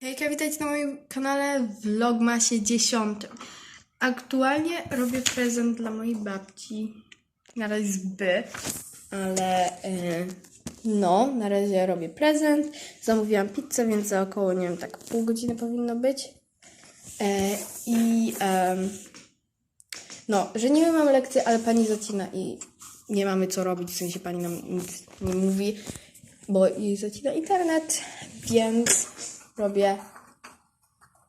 Hejka, witajcie na moim kanale Vlogmasie 10. Aktualnie robię prezent dla mojej babci. Na razie jest by, ale e, no, na razie robię prezent. Zamówiłam pizzę, więc za około, nie wiem, tak pół godziny powinno być. E, I no, że nie mam lekcji, ale pani zacina i nie mamy co robić, w sensie pani nam nic nie mówi, bo jej zacina internet, więc robię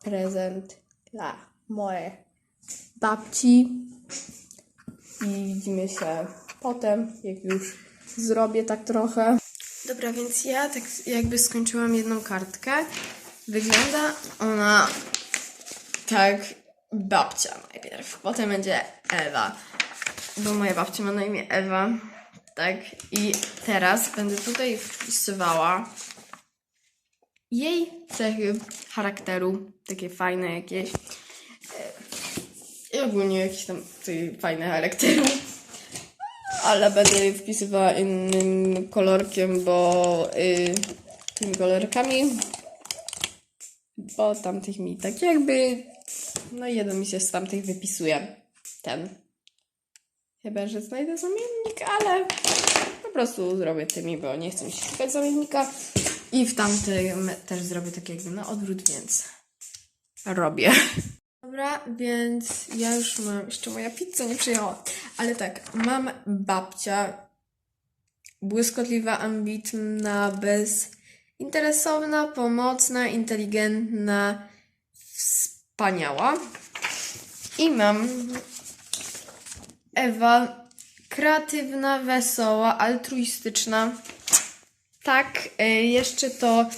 prezent dla mojej babci i widzimy się potem, jak już zrobię tak trochę. Dobra, więc ja tak jakby skończyłam jedną kartkę. Wygląda ona tak babcia najpierw, potem będzie Ewa, bo moja babcia ma na imię Ewa, tak, i teraz będę tutaj wpisywała jej cechy charakteru, takie fajne jakieś, e, i ogólnie jakieś tam fajne charakteru, ale będę je wpisywała innym kolorkiem, bo y, tymi kolorkami, bo tamtych mi tak jakby no jeden mi się z tamtych wypisuje. Ten. Chyba, że znajdę zamiennik, ale po prostu zrobię tymi, bo nie chcę mi się szukać zamiennika. I w tamtym też zrobię tak jakby na odwrót, więc robię. Dobra, więc ja już mam, jeszcze moja pizza nie przyjechała, ale tak, mam babcia, błyskotliwa, ambitna, bezinteresowna, pomocna, inteligentna, wspaniała. I mam Ewa, kreatywna, wesoła, altruistyczna. Tak, y, jeszcze to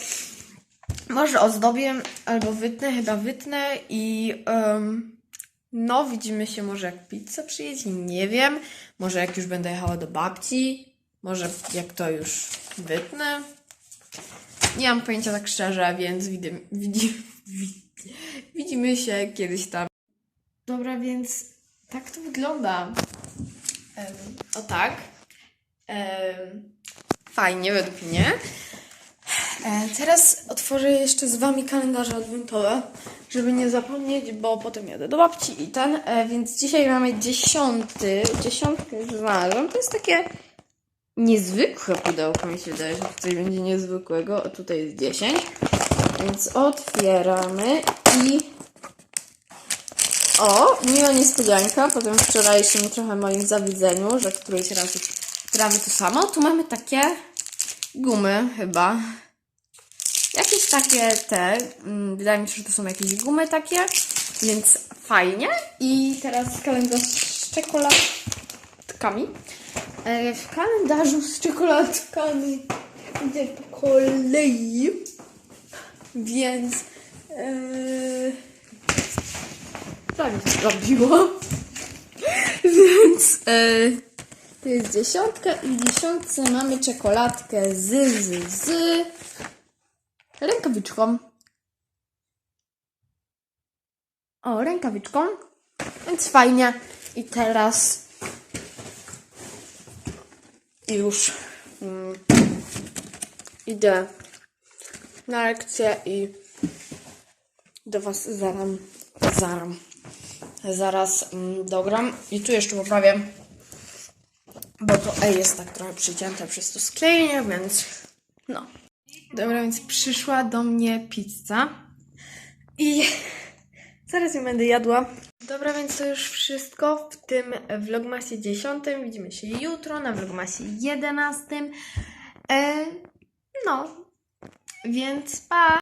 może ozdobię albo wytnę, chyba wytnę i em, no widzimy się może jak pizza przyjedzie, nie wiem. Może jak już będę jechała do babci, może jak to już wytnę. Nie mam pojęcia tak szczerze, więc widzimy, widzi, widzi, widzimy się kiedyś tam. Dobra, więc tak to wygląda. Em, o tak. Em, fajnie według mnie. E, teraz otworzę jeszcze z wami kalendarze adwentowe, żeby nie zapomnieć, bo potem jadę do babci i ten. E, więc dzisiaj mamy dziesiąty. Dziesiątkę znalazłam. To jest takie niezwykłe pudełko, mi się wydaje, że tutaj będzie niezwykłego. A tutaj jest 10. Więc otwieramy i o, miła niespodzianka po tym wczorajszym trochę moim zawidzeniu, że któryś raz prawie to samo. Tu mamy takie gumy chyba. Jakieś takie te, mm, wydaje mi się, że to są jakieś gumy takie, więc fajnie. I teraz kalendarz z czekoladkami. E, W kalendarzu z czekoladkami idzie po kolei, więc... E, prawie się zrobiło. Więc e, to jest dziesiątka i w dziesiątce mamy czekoladkę z, z, z rękawiczką. O, rękawiczką. Więc fajnie. I teraz już mm, idę na lekcję i do Was zaraz, zaraz, zaraz mm, dogram. I tu jeszcze poprawię, bo to E jest tak trochę przycięte przez to sklejenie, więc no. Dobra, więc przyszła do mnie pizza i zaraz ją będę jadła. Dobra, więc to już wszystko w tym vlogmasie 10. Widzimy się jutro na vlogmasie 11. E, no, więc pa!